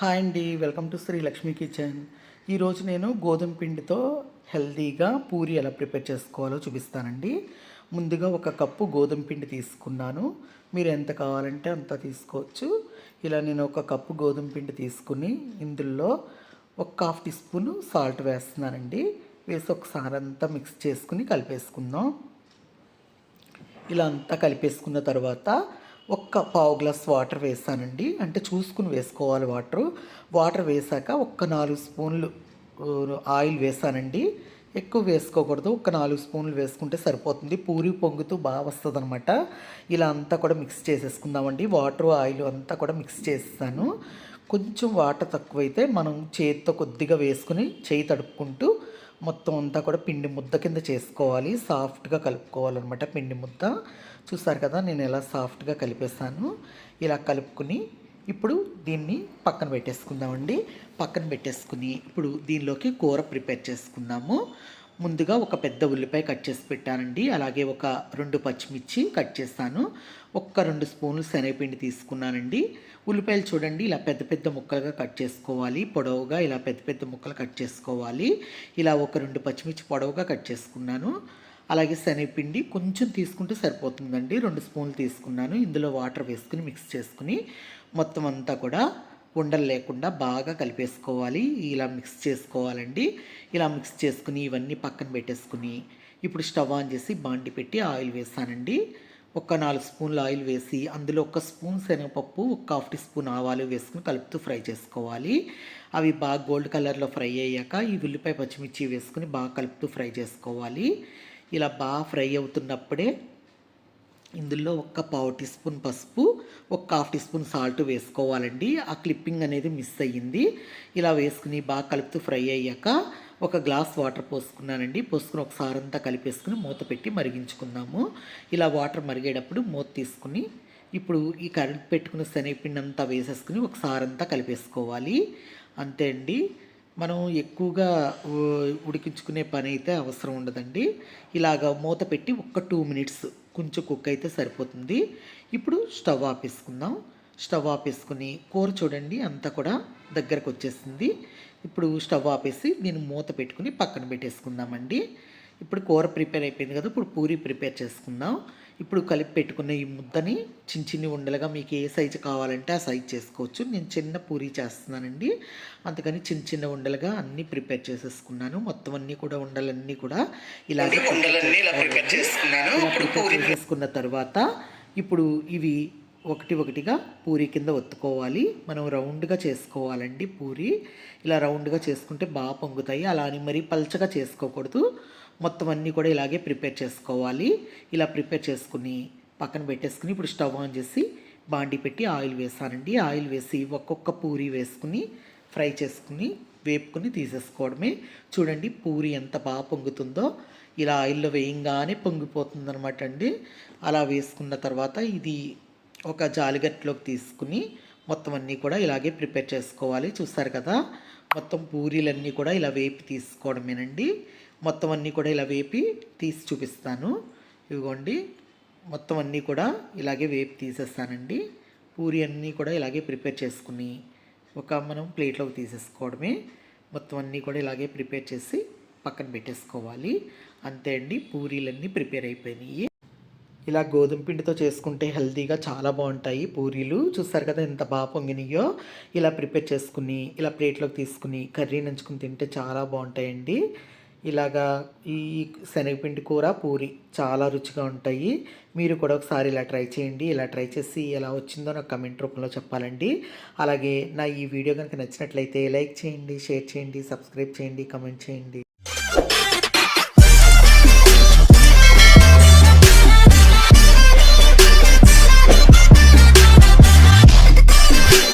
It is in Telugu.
హాయ్ అండి welcome to Sri Lakshmi kitchen. ఈరోజు నేను గోధుమ పిండితో హెల్తీగా పూరి ఎలా ప్రిపేర్ చేసుకోవాలో చూపిస్తానండి. ముందుగా ఒక కప్పు గోధుమ పిండి తీసుకున్నాను. మీరు ఎంత కావాలంటే అంత తీసుకోవచ్చు. ఇలా నేను ఒక కప్పు గోధుమ పిండి తీసుకుని ఇందులో ఒక హాఫ్ టీ స్పూన్ సాల్ట్ వేస్తున్నానండి. వేసి ఒకసారి అంతా మిక్స్ చేసుకుని కలిపేసుకుందాం. ఇలా అంతా కలిపేసుకున్న తర్వాత ఒక్క పావు గ్లాస్ వాటర్ వేసానండి. అంటే చూసుకుని వేసుకోవాలి వాటర్. వాటర్ వేసాక ఒక్క నాలుగు స్పూన్లు ఆయిల్ వేసానండి. ఎక్కువ వేసుకోకూడదు. ఒక నాలుగు స్పూన్లు వేసుకుంటే సరిపోతుంది. పూరి పొంగుతూ బాగా వస్తుంది అనమాట ఇలా అంతా కూడా మిక్స్ చేసేసుకుందామండి. వాటర్ ఆయిల్ అంతా కూడా మిక్స్ చేస్తాను కొంచెం వాటర్ తక్కువైతే మనం చేతితో కొద్దిగా వేసుకుని చేయి తడుపుకుంటూ మొత్తం అంతా కూడా పిండి ముద్ద కింద చేసుకోవాలి. సాఫ్ట్గా కలుపుకోవాలన్నమాట పిండి ముద్ద. చూసారు కదా నేను ఎలా సాఫ్ట్గా కలిపేసాను ఇలా కలుపుకుని ఇప్పుడు దీన్ని పక్కన పెట్టేసుకుందామండి. పక్కన పెట్టేసుకుని ఇప్పుడు దీనిలోకి కూర ప్రిపేర్ చేసుకుందాము. ముందుగా ఒక పెద్ద ఉల్లిపాయ కట్ చేసి పెట్టానండి. అలాగే ఒక రెండు పచ్చిమిర్చి కట్ చేస్తాను. ఒక్క రెండు స్పూన్లు శనగపిండి తీసుకున్నానండి. ఉల్లిపాయలు చూడండి ఇలా పెద్ద పెద్ద ముక్కలుగా కట్ చేసుకోవాలి. పొడవుగా ఇలా పెద్ద పెద్ద ముక్కలు కట్ చేసుకోవాలి. ఇలా ఒక రెండు పచ్చిమిర్చి పొడవుగా కట్ చేసుకున్నాను. అలాగే శనగపిండి కొంచెం తీసుకుంటే సరిపోతుందండి. రెండు స్పూన్లు తీసుకున్నాను. ఇందులో వాటర్ వేసుకుని మిక్స్ చేసుకుని మొత్తం అంతా కూడా ఉండలు లేకుండా బాగా కలిపేసుకోవాలి. ఇలా మిక్స్ చేసుకోవాలండి. ఇలా మిక్స్ చేసుకుని ఇవన్నీ పక్కన పెట్టేసుకుని ఇప్పుడు స్టవ్ ఆన్ చేసి బాండి పెట్టి ఆయిల్ వేసానండి. ఒక నాలుగు స్పూన్లు ఆయిల్ వేసి అందులో ఒక స్పూన్ శనగపప్పు ఒక హాఫ్ టీ స్పూన్ ఆవాలు వేసుకుని కలుపుతూ ఫ్రై చేసుకోవాలి. అవి బాగా గోల్డ్ కలర్లో ఫ్రై అయ్యాక ఈ ఉల్లిపాయ పచ్చిమిర్చి వేసుకుని బాగా కలుపుతూ ఫ్రై చేసుకోవాలి. ఇలా బాగా ఫ్రై అవుతున్నప్పుడే ఇందులో ఒక పావు టీ స్పూన్ పసుపు ఒక హాఫ్ టీ స్పూన్ సాల్ట్ వేసుకోవాలండి. ఆ క్లిప్పింగ్ అనేది మిస్ అయ్యింది. ఇలా వేసుకుని బాగా కలుపుతూ ఫ్రై అయ్యాక ఒక గ్లాస్ వాటర్ పోసుకున్నానండి. పోసుకుని ఒకసారి అంతా కలిపేసుకుని మూత పెట్టి మరిగించుకుందాము. ఇలా వాటర్ మరిగేటప్పుడు మూత తీసుకుని ఇప్పుడు ఈ కరెంట్ పెట్టుకున్న శనగపిండి అంతా వేసేసుకుని ఒకసారి అంతా కలిపేసుకోవాలి. అంతే అండి. మనం ఎక్కువగా ఉడికించుకునే పని అయితే అవసరం ఉండదండి. ఇలాగ మూత పెట్టి ఒక్క టూ మినిట్స్ కొంచెం కుక్ అయితే సరిపోతుంది. ఇప్పుడు స్టవ్ ఆపేసుకుందాం. స్టవ్ ఆపేసుకుని కూర చూడండి అంతా కూడా దగ్గరకు వచ్చేసింది. ఇప్పుడు స్టవ్ ఆపేసి నేను మూత పెట్టుకుని పక్కన పెట్టేసుకుందామండి. ఇప్పుడు కూర ప్రిపేర్ అయిపోయింది కదా ఇప్పుడు పూరి ప్రిపేర్ చేసుకుందాం. ఇప్పుడు కలిపి పెట్టుకున్న ఈ ముద్దని చిన్న చిన్ని ఉండలుగా మీకు ఏ సైజు కావాలంటే ఆ సైజు చేసుకోవచ్చు. నేను చిన్న పూరి చేస్తున్నానండి. అందుకని చిన్న చిన్న ఉండలుగా అన్నీ ప్రిపేర్ చేసేసుకున్నాను. మొత్తం అన్నీ కూడా ఉండలన్నీ కూడా ఇలాగే ప్రిపేర్ చేసుకున్నాను. ప్రిపేర్ చేసుకున్న తర్వాత ఇప్పుడు ఇవి ఒకటి ఒకటిగా పూరి కింద ఒత్తుకోవాలి. మనం రౌండ్గా చేసుకోవాలండి పూరి. ఇలా రౌండ్గా చేసుకుంటే బాగా పొంగుతాయి. అలా అని మరీ పల్చగా చేసుకోకూడదు. మొత్తం అన్నీ కూడా ఇలాగే ప్రిపేర్ చేసుకోవాలి. ఇలా ప్రిపేర్ చేసుకుని పక్కన పెట్టేసుకుని ఇప్పుడు స్టవ్ ఆన్ చేసి బాండి పెట్టి ఆయిల్ వేసానండి. ఆయిల్ వేసి ఒక్కొక్క పూరి వేసుకుని ఫ్రై చేసుకుని వేపుకుని తీసేసుకోవడమే. చూడండి పూరి ఎంత బాగా పొంగుతుందో. ఇలా ఆయిల్లో వేయంగానే పొంగిపోతుందనమాట అండి. అలా వేసుకున్న తర్వాత ఇది ఒక జాలిగట్లోకి తీసుకుని మొత్తం అన్నీ కూడా ఇలాగే ప్రిపేర్ చేసుకోవాలి. చూస్తారు కదా? మొత్తం పూరీలన్నీ కూడా ఇలా వేపి తీసుకోవడమేనండి. మొత్తం అన్నీ కూడా ఇలా వేపి తీసి చూపిస్తాను. ఇదిగోండి. మొత్తం అన్నీ కూడా ఇలాగే వేపి తీసేస్తానండి. పూరి అన్నీ కూడా ఇలాగే ప్రిపేర్ చేసుకుని ఒక మనం ప్లేట్లోకి తీసేసుకోవడమే. మొత్తం అన్నీ కూడా ఇలాగే ప్రిపేర్ చేసి పక్కన పెట్టేసుకోవాలి. అంతే అండి. పూరీలన్నీ ప్రిపేర్ అయిపోయినాయి. ఇలా గోధుమ పిండితో చేసుకుంటే హెల్తీగా చాలా బాగుంటాయి. పూరీలు చూస్తారు కదా ఎంత బాగా పొంగినాయో. ఇలా ప్రిపేర్ చేసుకుని ఇలా ప్లేట్లోకి తీసుకుని కర్రీ నంచుకుని తింటే చాలా బాగుంటాయండి. ఇలాగా ఈ శనగపిండి కూర పూరి చాలా రుచిగా ఉంటాయి. మీరు కూడా ఒకసారి ఇలా ట్రై చేయండి. ఇలా ట్రై చేసి ఎలా వచ్చిందో నాకు కమెంట్ రూపంలో చెప్పాలండి. అలాగే నా ఈ వీడియో కనుక నచ్చినట్లయితే లైక్ చేయండి షేర్ చేయండి సబ్స్క్రైబ్ చేయండి కమెంట్ చేయండి.